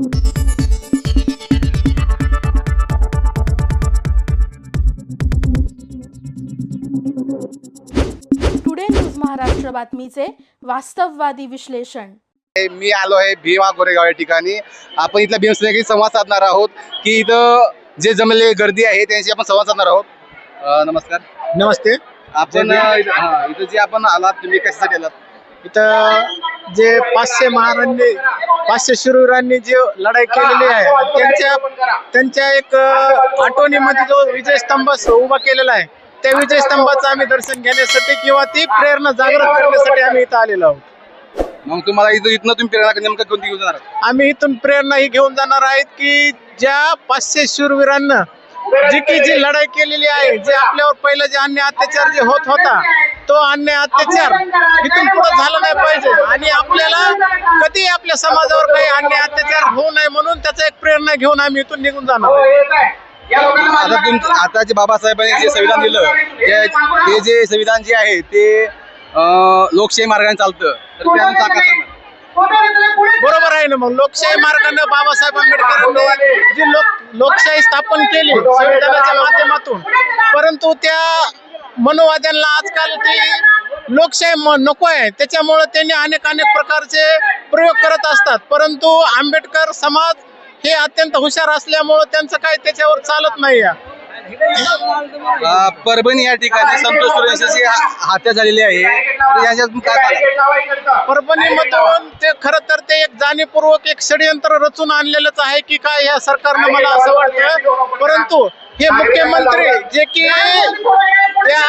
Today news Maharashtra बातमीचे वास्तववादी विश्लेषण मी आलो आहे भीमा गोरेगाव या ठिकाणी. आपण इथल्या भीमसेनेशी संवाद साधणार आहोत की इथं जे जमलेली गर्दी आहे त्यांची आपण संवाद साधणार आहोत. अं, नमस्कार. नमस्ते. आपण अं, इथं- हा, इथं जे आपण आलात तुम्ही कशासाठी आलात? इथं जे पाचशे महाराजांनी पाचशे शूरवीरांनी जे लढाई केलेली आहे त्यांच्या त्यांच्या एक आठवणीमध्ये जो विजय स्तंभ उभा केलेला आहे त्या विजय स्तंभाचं आम्ही दर्शन घेण्यासाठी किंवा ती प्रेरणा जागृत करण्यासाठी आम्ही इथं आलेलो आहोत. मग तुम्हाला इथं इथनं तुम्ही प्रेरणा नेमकं कोणती घेऊन जाणार? आहात? आम्ही इथून प्रेरणा ही घेऊन जाणार आहेत की ज्या पाचशे शूरवीरांना जी की जी लढाई केलेली आहे जे आपल्यावर पहिलं जे अन्य अत्याचार जे होत होता तो अन्य अत्याचार इथून पुढे झाला नाही पाहिजे आणि आपल्याला कधी आपल्या समाजावर काही अन्य अत्याचार होऊ नये म्हणून त्याचा एक प्रेरणा घेऊन आम्ही इथून निघून जाणार. आता तुम आता जे बाबासाहेबांनी जे संविधान दिलं ते ते जे संविधान जे आहे ते लोकशाही मार्गाने चालतं तर? बरोबर आहे ना मग लोकशाही मार्गाने बाबासाहेब आंबेडकरांनी जी लोक लोकशाही स्थापन केली संविधानाच्या माध्यमातून. परंतु त्या मनोवाद्यांना आजकाल ती लोकशाही नको आहे. त्याच्यामुळे त्यांनी अनेक अनेक प्रकारचे प्रयोग करत असतात. परंतु आंबेडकर समाज हे अत्यंत हुशार असल्यामुळं त्यांचं काही त्याच्यावर चालत नाही आहे. परभणी या ठिकाणी संतोष सूर्यवंशीची हा- हत्या झालेली आहे. तर याच्यातून काय सांगाल? परभणीमधून ते खरं तर ते एक जाणीवपूर्वक एक षडयंत्र रचून आणलेलंच आहे की काय या सरकारनं मला असं वाटतं परंतु हे मुख्यमंत्री जे की त्या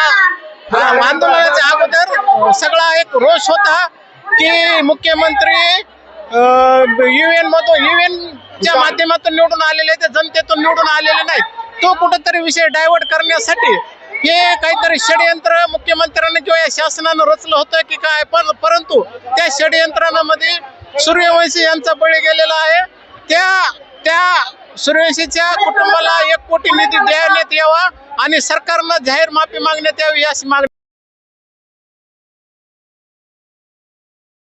आ- आंदोलनाच्या अगोदर सगळा एक रोष होता की मुख्यमंत्री युएन मधून युएन च्या माध्यमातून निवडून आलेले ते जनतेतून निवडून आलेले नाहीत. तो कुठंतरी विषय डायव्हर्ट करण्यासाठी हे काहीतरी षडयंत्र मुख्यमंत्र्यांनी किंवा या शासनानं रचलं होतं की काय? पण परंतु त्या षडयंत्रणामध्ये सूर्यवंशी यांचा बळी गेलेला आहे. त्या त्या सूर्यवंशीच्या कुटुंबाला एक कोटी निधी देण्यात यावा आणि सरकारनं जाहीर माफी मागण्यात यावी अशी मागणी